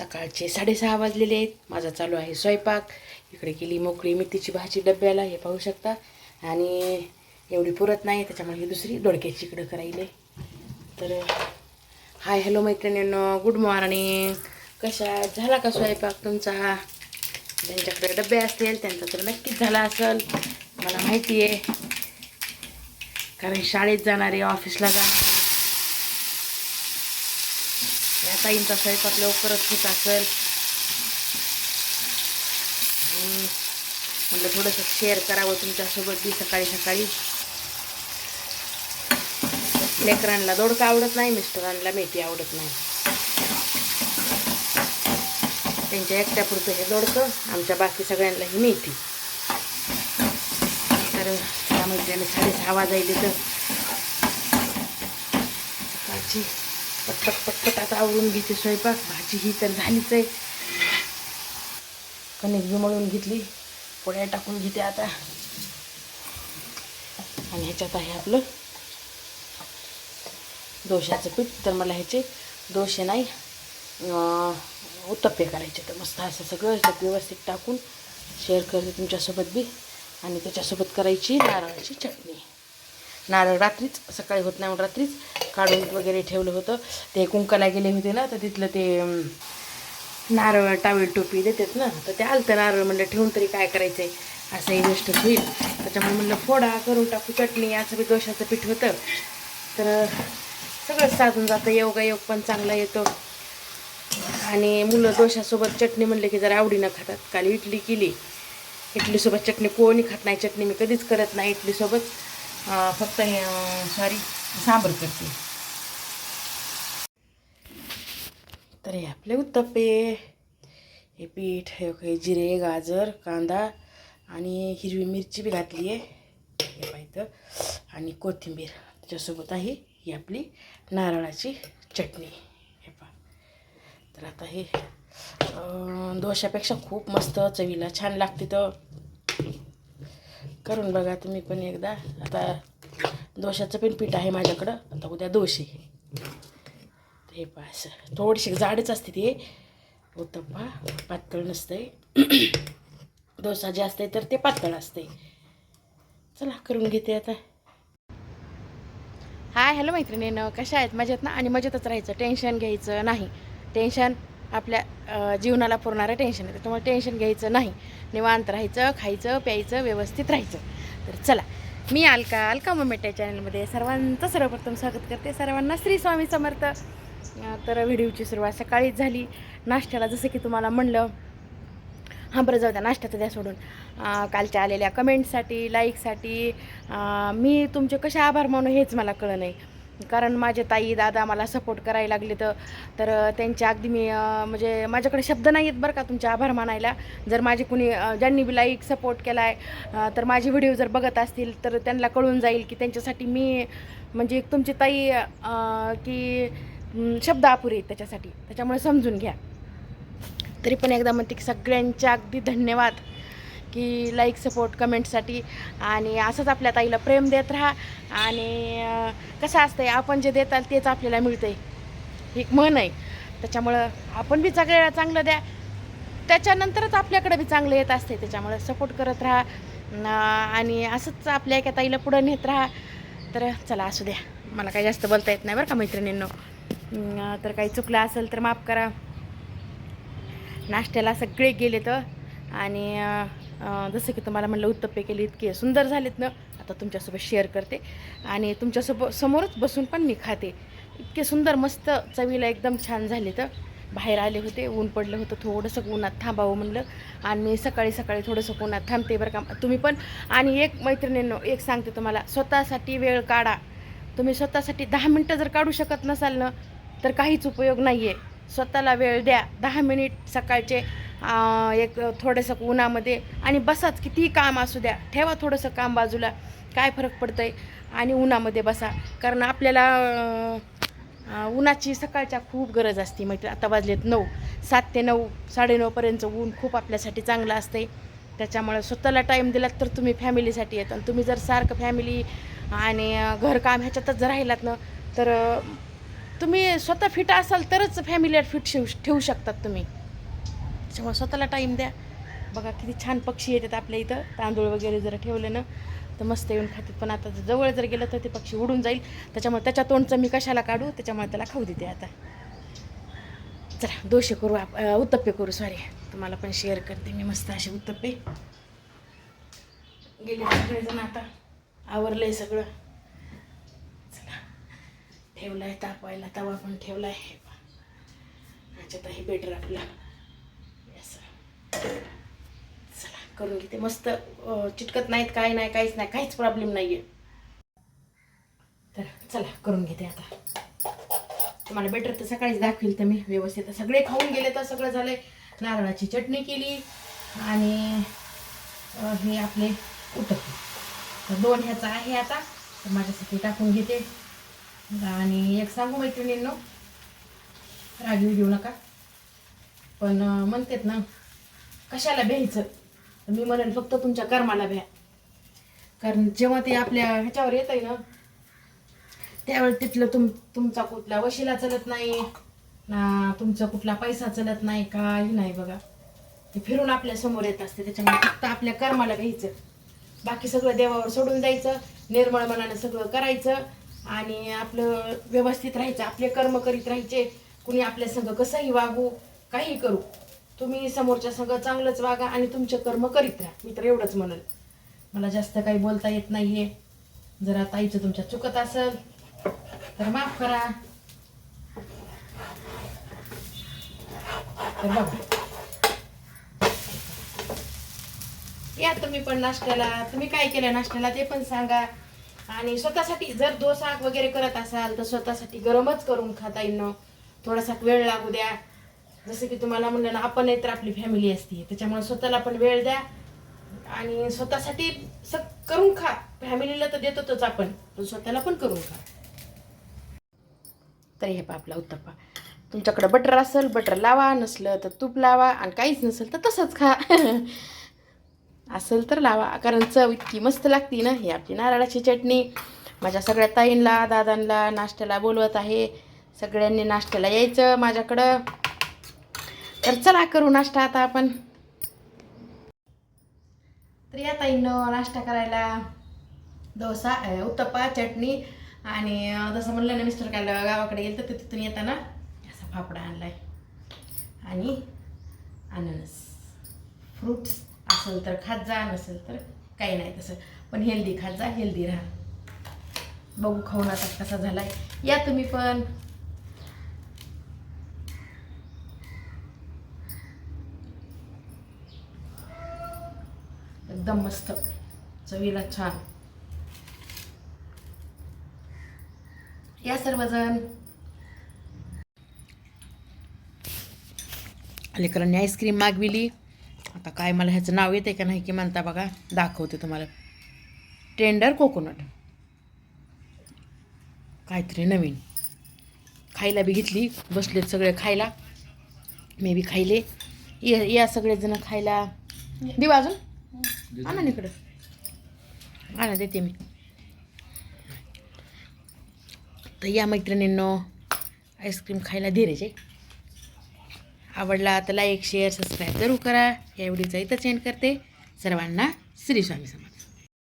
सकाळचे साडेसहा वाजलेले आहेत. माझा चालू आहे स्वयंपाक. इकडे केली मोकळी मेथीची भाजी डब्याला हे पाहू शकता. आणि एवढी पुरत नाही त्याच्यामुळे ही दुसरी दोडक्याची इकडं करायले. तर हाय हॅलो मैत्रिणींनो गुड मॉर्निंग. कशा झाला का स्वयंपाक तुमचा? ज्यांच्याकडे डबे असतील त्यांचा तर नक्कीच झाला असेल. मला माहिती आहे. कारण शाळेत जाणारे ऑफिसला जाणारे या ताईंचा स्वयंपाक लवकरच होत असेल. म्हटलं थोडंसं शेअर करावं तुमच्यासोबत बी सकाळी सकाळी. लेकरांना दोडका आवडत नाही मिस्टरांना मेथी आवडत नाही. त्यांच्या एकट्यापुरतं हे दोडकं आमच्या बाकी सगळ्यांना ही मेथी. तर त्या मैत्रिणी साडेसहा वाजायले तर सकाळची पटपट पटपट आता आवरून घेते स्वयंपाक. भाजी ही तर झालीच आहे. कणिक विमळून घेतली. पोळ्या टाकून घेते आता. आणि ह्याच्यात आहे आपलं दोशाचं पीठ. तर मला ह्याचे दोशे नाही उत्तप्पे करायचे. तर मस्त असं सगळं ह्याच्यात व्यवस्थित टाकून शेअर करते तुमच्यासोबत बी. आणि त्याच्यासोबत करायची नारळाची चटणी. नारळ रात्रीच सकाळी होत नाही म्हणून रात्रीच काढून वगैरे ठेवलं होतं. ते कुंकाला गेले होते ना तर तिथलं ते नारळ टावेल टोपी देतात ना तर ते आलं नारळ म्हणलं ठेवून तरी काय करायचं आहे असंही गोष्ट होईल. त्याच्यामुळे म्हणलं फोडा करून टाकू चटणी असं बी दोशाचं पीठ होतं. तर सगळंच साधून जातं योगायोग पण चांगला येतो. आणि मुलं दोशासोबत चटणी म्हणलं की जरा आवडीनं खातात. काल इडली केली. इडलीसोबत चटणी कोणी खात नाही चटणी मी कधीच करत नाही इडलीसोबत. फक्त हे सॉरी सांबर करते. तर हे आपले उत्तप्पे. हे पीठ हे जिरे गाजर कांदा आणि हिरवी मिरची बी घातली आहे. हे पाहिजे आणि कोथिंबीर. त्याच्यासोबत आहे ही आपली नारळाची चटणी. हे पहा. तर आता हे दोशापेक्षा खूप मस्त चवीला छान लागते तर. करून बघा तुम्ही पण एकदा. आता दोशाचं पण पीठ आहे माझ्याकडं. आता उद्या दोशे हे पास थोडीशी जाडच असते ते. उत्तप्पा पातळ नसतंय. डोसा जे असते तर ते पातळ असते चला करून घेते आता. हाय हॅलो मैत्रिणीनं. कशा आहेत? मजेत ना? आणि मजेतच राहायचं. टेन्शन घ्यायचं नाही. टेन्शन आपल्या जीवनाला पुरणारं टेन्शन येतं. तुम्हाला टेन्शन घ्यायचं नाही. निवांत राहायचं खायचं प्यायचं व्यवस्थित राहायचं. तर चला मी अलका अलका ममेट चॅनलमध्ये सर्वांचं सर्वप्रथम स्वागत करते. सर्वांना श्री स्वामी समर्थ. तर व्हिडिओची सुरुवात सकाळीच झाली. नाश्त्याला जसं की तुम्हाला म्हणलं हां बरं जाऊ द्या नाश्त्याचं द्या सोडून. कालच्या आलेल्या कमेंटसाठी लाईकसाठी मी तुमचे कसे आभार मानू हेच मला कळलं नाही. कारण माझे ताई दादा मला सपोर्ट करायला लागले तर तर त्यांच्या अगदी मी म्हणजे माझ्याकडे शब्द नाही आहेत बरं का तुमचे आभार मानायला. जर माझे कुणी ज्यांनी बी लाईक सपोर्ट केला आहे तर माझे व्हिडिओ जर बघत असतील तर त्यांना कळून जाईल की त्यांच्यासाठी मी म्हणजे एक तुमची ताई की शब्द अपुरे आहेत त्याच्यासाठी. त्याच्यामुळे समजून घ्या. तरी पण एकदा म्हणते की सगळ्यांच्या अगदी धन्यवाद. की लाईक सपोर्ट कमेंटसाठी आणि असंच आपल्या ताईला प्रेम देत राहा. आणि कसं असतंय आपण जे देताल तेच आपल्याला मिळतंय. ही एक म्हण आहे. त्याच्यामुळं आपण बी सगळ्याला चांगलं द्या. त्याच्यानंतरच आपल्याकडे बी चांगलं येत असते त्याच्यामुळं सपोर्ट करत राहा. आणि असंच आपल्या एका ताईला पुढं नेत राहा. तर चला असू द्या. मला काही जास्त बोलता येत नाही बरं का मैत्रिणींनो. तर काही चुकलं असेल तर माफ करा. नाश्त्याला सगळे गेले तर आणि जसं की तुम्हाला म्हणलं उत्तप्पे केले इतके सुंदर झालेत ना. आता तुमच्यासोबत शेअर करते. आणि तुमच्यासोबत समोरच बसून पण मी खाते. इतके सुंदर मस्त चवीला एकदम छान झाले तर बाहेर आले होते ऊन पडलं होतं थोडंसं उन्हात थांबावं म्हणलं. आणि मी सकाळी सकाळी थोडंसं उन्हात थांबते बरं का. तुम्ही पण. आणि एक मैत्रिणींनो एक सांगते तुम्हाला. स्वतःसाठी वेळ काढा. तुम्ही स्वतःसाठी दहा मिनटं जर काढू शकत नसाल ना तर काहीच उपयोग नाही आहे स्वतःला वेळ द्या. दहा मिनिट सकाळचे एक थोडंसं उन्हामध्ये आणि बसाच कितीही काम असू द्या ठेवा थोडंसं काम बाजूला. काय फरक पडतं आहे आणि उन्हामध्ये बसा. कारण आपल्याला उन्हाची सकाळच्या खूप गरज असते. म्हणजे आता वाजलेत नऊ सात ते नऊ साडेनऊपर्यंत ऊन खूप आपल्यासाठी चांगलं असते त्याच्यामुळे स्वतःला टाईम दिलात तर तुम्ही फॅमिलीसाठी येत. आणि तुम्ही जर सारखं फॅमिली आणि घरकाम ह्याच्यातच जर राहिलात ना तर तुम्ही स्वतः फिट असाल तरच फॅमिलीला फिट ठेवू शकतात तुम्ही. त्याच्यामुळे स्वतःला टाईम द्या. बघा किती छान पक्षी येतात आपल्या इथं. तांदूळ वगैरे जर ठेवलं ना तर मस्त येऊन खातात. पण आता जवळ जर गेलं तर ते पक्षी उडून जाईल. त्याच्यामुळे त्याच्या तोंडचं मी कशाला काढू? त्याच्यामुळे त्याला खाऊ देते आता. चला दोषे करू आप उत्तप्पे करू. सॉरी तुम्हाला पण शेअर करते मी मस्त असे उत्तप्पे. गेले सगळेजण आता. आवरलंय सगळं. चला. ठेवलाय तापवायला तवा पण ठेवलाय. ह्याच्यात हे बेटर आपला असं चला करून घेते मस्त चिटकत नाहीत काय नाही काहीच नाही काहीच प्रॉब्लेम नाही आहे तर चला करून घेते आता. तुम्हाला बेटर तर सकाळीच दाखवेल तर मी व्यवस्थित. सगळे खाऊन गेले तर सगळं झालंय. नारळाची चटणी केली आणि हे आपले उतरते तर दोन ह्याचा आहे आता. तर माझ्यासाठी टाकून घेते. आणि एक सांगू मैत्रिणींनो रागीव घेऊ नका. पण म्हणतात ना कशाला भ्यायचं? तर मी म्हणेन फक्त तुमच्या कर्माला भ्या. कारण जेव्हा ते आपल्या ह्याच्यावर येत आहे ना त्यावेळेस तिथलं तुम तुमचा कुठला वशिला चलत नाही ना तुमचा कुठला पैसा चलत नाही काही नाही बघा. ते फिरून आपल्यासमोर येत असते त्याच्यामुळे फक्त आपल्या कर्माला घ्यायचं. बाकी सगळं देवावर सोडून द्यायचं निर्मळ मनानं सगळं करायचं आणि आपलं व्यवस्थित राहायचं आपले कर्म करीत राहायचे. कुणी आपल्या संग कसंही वागू काही करू. तुम्ही समोरच्या संग चांगलंच वागा आणि तुमचे कर्म करीत राहा. मी तर एवढंच म्हणेल. मला जास्त काही बोलता येत नाही नाहीये. जरा ताईचं तुमच्या चुकत असेल तर माफ करा. तर बघा. या तुम्ही पण नाश्त्याला. तुम्ही काय केलं नाश्त्याला ते पण सांगा. आणि स्वतःसाठी जर दोसा वगैरे करत असाल तर स्वतःसाठी गरमच करून खाता येईन थोडासा वेळ लागू द्या. जसं की तुम्हाला म्हणलं ना आपण नाही तर आपली फॅमिली असते. त्याच्यामुळे स्वतःला पण वेळ द्या आणि स्वतःसाठी स करून खा. फॅमिलीला तर देतोच आपण पण स्वतःला पण करून खा. तर हे पहा आपला उत्तप्पा. तुमच्याकडे बटर असेल बटर लावा. नसलं तर तूप लावा. आणि काहीच नसेल तर तसंच खा. असेल तर लावा. कारण चव इतकी मस्त लागती ना. ही आपली नारळाची चटणी. माझ्या सगळ्या ताईंला दादांना नाश्त्याला बोलवत आहे. सगळ्यांनी नाश्त्याला यायचं माझ्याकडं. तर चला करू नाश्ता आता आपण. तर या ताईंनं नाश्ता करायला डोसा उत्तप्पा चटणी आणि जसं म्हणलं ना मिस्टर काल गावाकडे गेलं तर तिथून येताना असा फाफडा आणलाय. आणि अननस. फ्रुट्स असेल तर खात जा नसेल तर काही नाही तसं. पण हेल्दी खात जा हेल्दी राहा. बघू खाऊन आता कसा झालाय. या तुम्ही पण. एकदम मस्त. चवीला छान. या सर्वजण. लेकरांनी आईस्क्रीम मागविली. आता काय मला ह्याचं नाव येते का नाही की म्हणता बघा दाखवते तुम्हाला. Tender coconut. काहीतरी नवीन. खायला बी घेतली बसलेत सगळे खायला. May be खायले. या या सगळेजण खायला. देऊ अजून? आणा इकडं. आणा देते मी. तर या मैत्रिणींनो आईस्क्रीम खायला धीरेचे आवडला तर लाईक शेअर सबस्क्राईब जरूर करा. या व्हिडिओचा इथं सेंड करते. सर्वांना श्री स्वामी समर्थ.